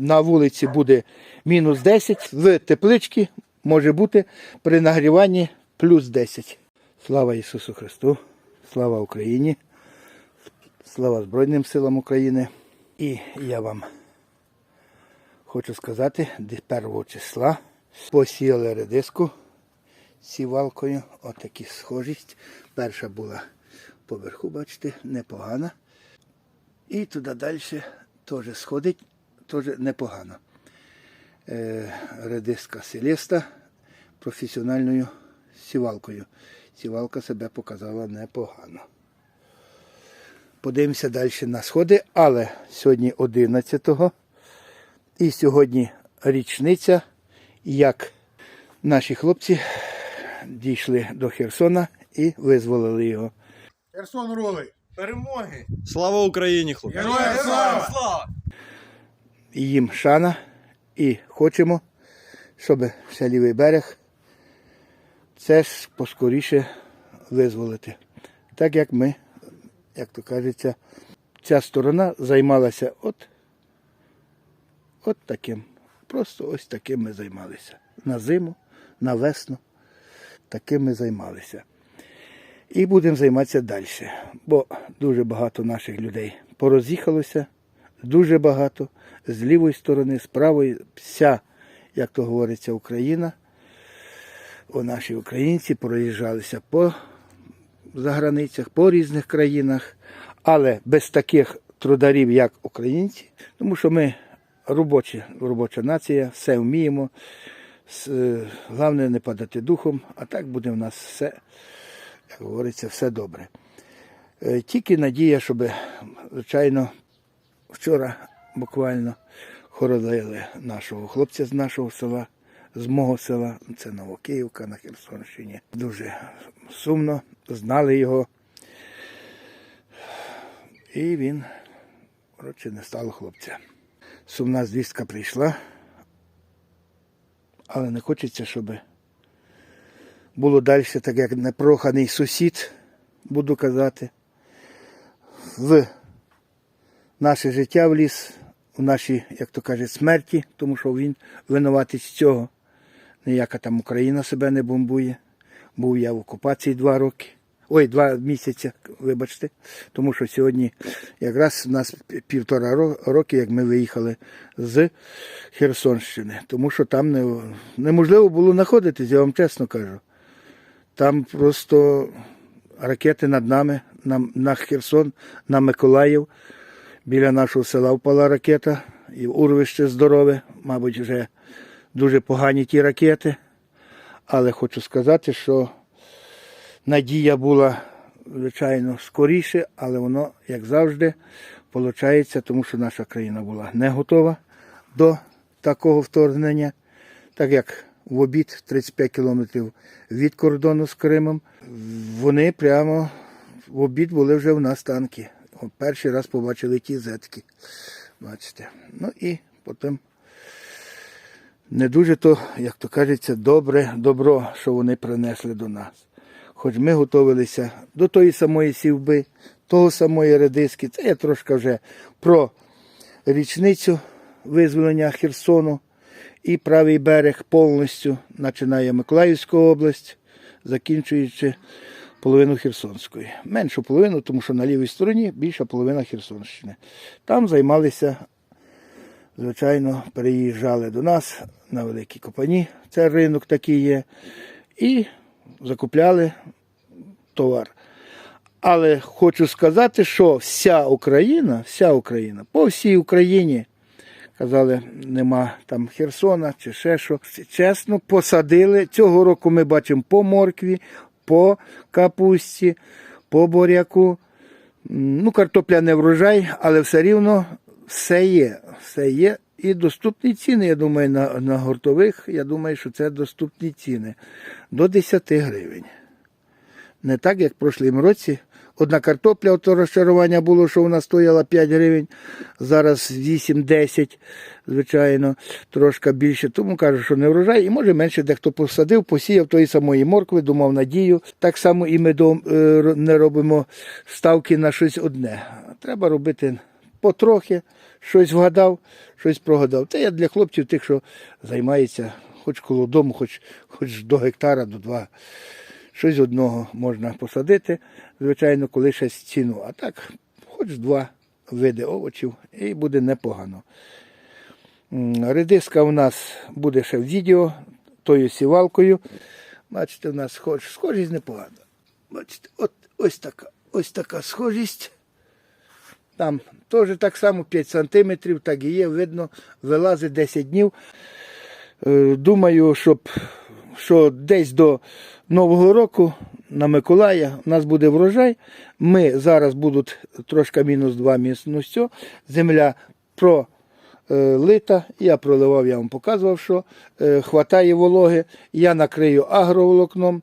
на вулиці буде мінус 10, в тепличці може бути при нагріванні плюс 10. Слава Ісусу Христу, слава Україні, слава Збройним силам України. І я вам хочу сказати, де 1 числа посіяли редиску сівалкою. Отакі схожість. Перша була поверху, бачите, непогана. І туди далі теж сходить, теж непогано. Е, редиска селеста професіональною сівалкою. Сівалка себе показала непогано. Подивимося далі на сходи, але сьогодні 11-го і сьогодні річниця, як наші хлопці дійшли до Херсона і визволили його. Херсон рулить. Перемоги. Слава Україні, хлопці! Героям слава! Слава! Їм шана, і хочемо, щоб ще лівий берег це ж поскоріше визволити. Так як ми, як то кажеться, ця сторона займалася от, от таким. Просто ось таким ми займалися. На зиму, на весну. Таким ми займалися. І будемо займатися далі. Бо дуже багато наших людей пороз'їхалося, дуже багато. З лівої сторони, з правої, вся, як то говориться, Україна. О, наші українці проїжджалися по заграницях, по різних країнах, але без таких трударів, як українці, тому що ми робочі, робоча нація, все вміємо. Е, Головне не падати духом, а так буде в нас все, як говориться, все добре. Е, Тільки надія, щоб, звичайно, вчора буквально хоронили нашого хлопця з нашого села, з мого села, це Новокиївка на Херсонщині. Дуже сумно, знали його. І він, коротше, не стало хлопця. Сумна звістка прийшла, але не хочеться, щоб було далі, так як непроханий сусід, буду казати, в наше життя вліз, у нашій, як то кажуть, смерті, тому що він винуватий з цього. Ніяка там Україна себе не бомбує. Був я в окупації два роки. Ой, два місяці, вибачте, тому що сьогодні якраз у нас півтора ро- роки, як ми виїхали з Херсонщини, тому що там не, неможливо було знаходитись, я вам чесно кажу. Там просто ракети над нами, на, на Херсон, на Миколаїв. Біля нашого села впала ракета, і урвище здорове, мабуть, вже дуже погані ті ракети. Але хочу сказати, що надія була, звичайно, скоріше, але воно, як завжди, виходить, тому що наша країна була не готова до такого вторгнення, так як в обід 35 кілометрів від кордону з Кримом, вони прямо в обід були вже в нас танки. Перший раз побачили ті зетки. Бачите. Ну і потім не дуже то, як то кажеться, добре, добро, що вони принесли до нас. Хоч ми готувалися до тої самої сівби, того самої редиски. Це я трошки вже про річницю визволення Херсону і правий берег повністю починає Миколаївську область, закінчуючи половину Херсонської. Меншу половину, тому що на лівій стороні більша половина Херсонщини. Там займалися, звичайно, переїжджали до нас на Великі Копані, це ринок такий є, і закупляли товар. Але хочу сказати, що вся Україна, вся Україна, по всій Україні, казали, нема там Херсона чи ще що. Чесно, посадили. Цього року ми бачимо по моркві, по капусті, по буряку. Ну, картопля не врожай, але все рівно все є. Все є. І доступні ціни, я думаю, на, на гуртових, я думаю, що це доступні ціни. До 10 гривень. Не так, як в прошлому році. Одна картопля, ото розчарування було, що вона стояла 5 гривень, зараз 8-10, звичайно, трошки більше. Тому кажу, що не врожай. І може менше дехто посадив, посіяв тої самої моркви, думав надію. Так само і ми е, не робимо ставки на щось одне. Треба робити потрохи, щось вгадав, щось прогадав. Це я для хлопців тих, що займаються хоч коло дому, хоч, хоч до гектара, до два. Щось одного можна посадити, звичайно, коли ще ціну. А так, хоч два види овочів і буде непогано. Редиска у нас буде ще в відео тою сівалкою. Бачите, у нас схож, схожість непогана. Бачите, от ось така, ось така схожість. Там теж так само 5 сантиметрів, так і є, видно, вилазить 10 днів. Е, Думаю, щоб що десь до Нового року на Миколая у нас буде врожай. Ми зараз будуть трошки мінус 2, мінус. Земля пролита. Я проливав, я вам показував, що е, хватає вологи. Я накрию агроволокном.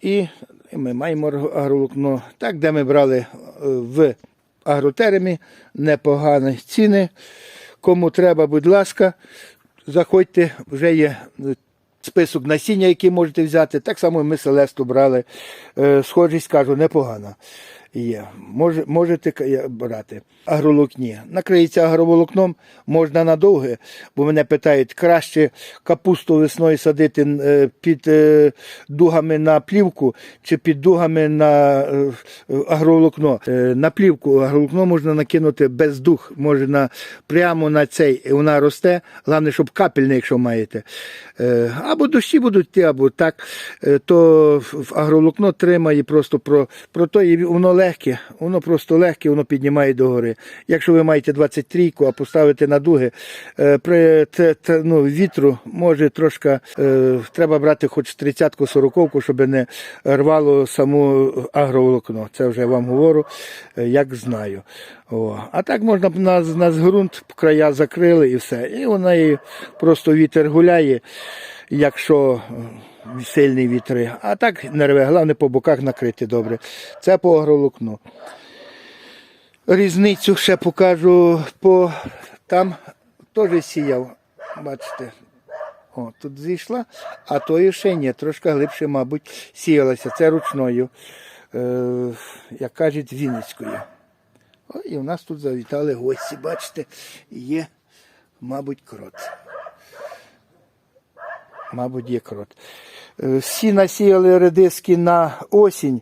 І ми маємо агроволокно. Так, де ми брали е, в агротеремі непогані ціни. Кому треба, будь ласка, заходьте, вже є е, список насіння, який можете взяти. Так само ми Селесту брали. Е, Схожість, кажу, непогана. Є. Може, можете брати. Агролокні. Накриється агроволокном, можна надовге, бо мене питають, краще капусту весною садити е, під е, дугами на плівку чи під дугами на е, агроволокно. На плівку агроволокно можна накинути без дух, можна прямо на цей, вона росте. Головне, щоб капельне, якщо маєте. Або дощі будуть йти, або так, то агроволокно тримає просто про, про то, і воно легке, воно просто легке, воно піднімає догори. Якщо ви маєте 23, а поставите на дуги, е, при ну, вітру може трошки, е, треба брати хоч 30-ку, 40-ку, щоб не рвало саму агроволокно. Це вже вам говорю, е, як знаю. О. А так можна на, на ґрунт края закрили і все. І вона її просто вітер гуляє, якщо е, сильні вітри. А так не рве, головне по боках накрити добре. Це по агроволокну. Різницю ще покажу по там теж сіяв. Бачите. О, тут зійшла, а тої ще ні, трошки глибше, мабуть, сіялася. Це ручною, е, як кажуть, Вінницькою. О, і в нас тут завітали гості, бачите, є, мабуть, крот. Мабуть, є крот. Е, Всі насіяли редиски на осінь.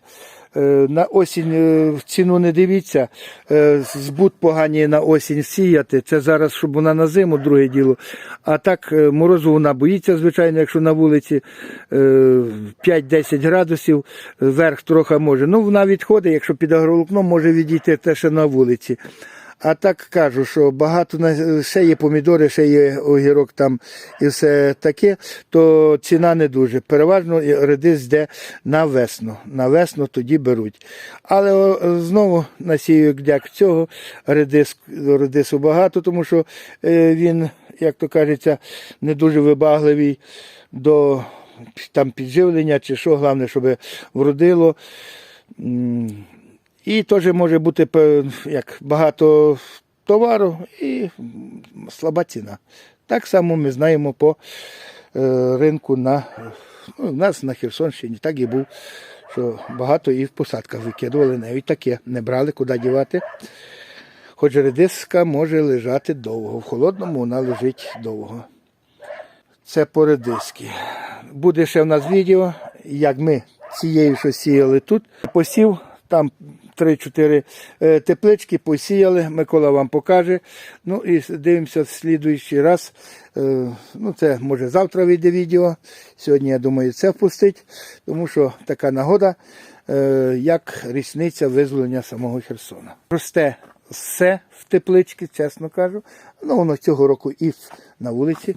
Е, На осінь е, в ціну не дивіться. Е, Збут погані на осінь сіяти. Це зараз, щоб вона на зиму, друге діло. А так е, морозу вона боїться, звичайно, якщо на вулиці е, 5-10 градусів, верх трохи може. Ну, вона відходить, якщо під агроволокном, може відійти те, що на вулиці. А так кажу, що багато ще є помідори, ще є огірок там і все таке, то ціна не дуже. Переважно редис йде на весну. На весну тоді беруть. Але знову насію дяк цього редис, редису багато, тому що е, він, як то кажеться, не дуже вибагливий до там підживлення чи що, головне, щоб вродило. І теж може бути як багато товару і слаба ціна. Так само ми знаємо по е, ринку на ну, у нас на Херсонщині, так і був, що багато і в посадках викидували, навіть таке не брали, куди дівати. Хоч редиска може лежати довго. В холодному вона лежить довго. Це по редиски. Буде ще в нас відео, як ми цією, що сіяли тут, посів, там 3-4 е, теплички посіяли, Микола вам покаже. Ну і дивимося в слідуючий раз. Е, Ну, це може завтра вийде відео. Сьогодні, я думаю, це впустить, тому що така нагода, е, як річниця визволення самого Херсона. Росте все в тепличці, чесно кажу. Ну, воно цього року і на вулиці.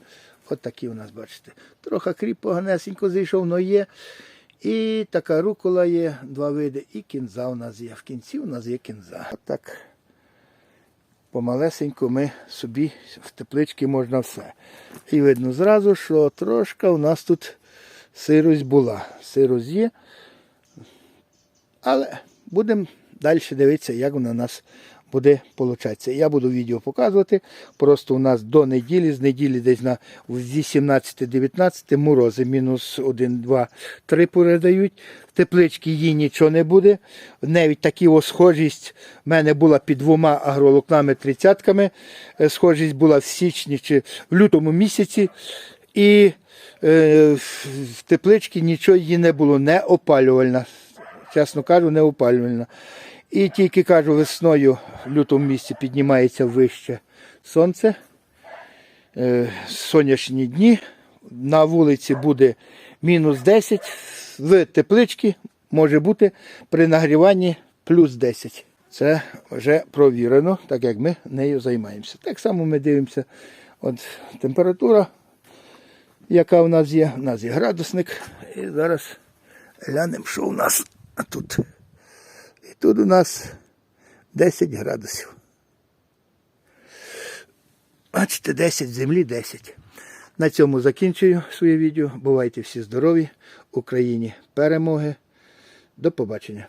От такі у нас, бачите. Трохи кріп поганесенько зійшов, но є. І така рукола є, два види, і кінза у нас є. В кінці у нас є кінза. От так помалесенько ми собі в тепличці можна все. І видно зразу, що трошки у нас тут сирость була. Сирость є. Але будемо далі дивитися, як вона нас буде получатися. Я буду відео показувати. Просто у нас до неділі, з неділі десь на 18-19 морози, мінус 1, 2, 3 передають. В тепличці їй нічого не буде. Навіть такі ось схожість в мене була під двома агролукнами тридцятками. Е, Схожість була в січні чи в лютому місяці. І е, в тепличці нічого її не було, не опалювальна. Чесно кажу, не опалювальна. І тільки кажу, весною в лютому місяці піднімається вище сонце. Е, сонячні дні. На вулиці буде мінус 10. В тепличці може бути при нагріванні плюс 10. Це вже провірено, так як ми нею займаємося. Так само ми дивимося. От температура, яка у нас є. У нас є градусник. І зараз глянемо, що у нас тут. І тут у нас 10 градусів. Бачите, 10 землі 10. На цьому закінчую своє відео. Бувайте всі здорові. Україні перемоги. До побачення.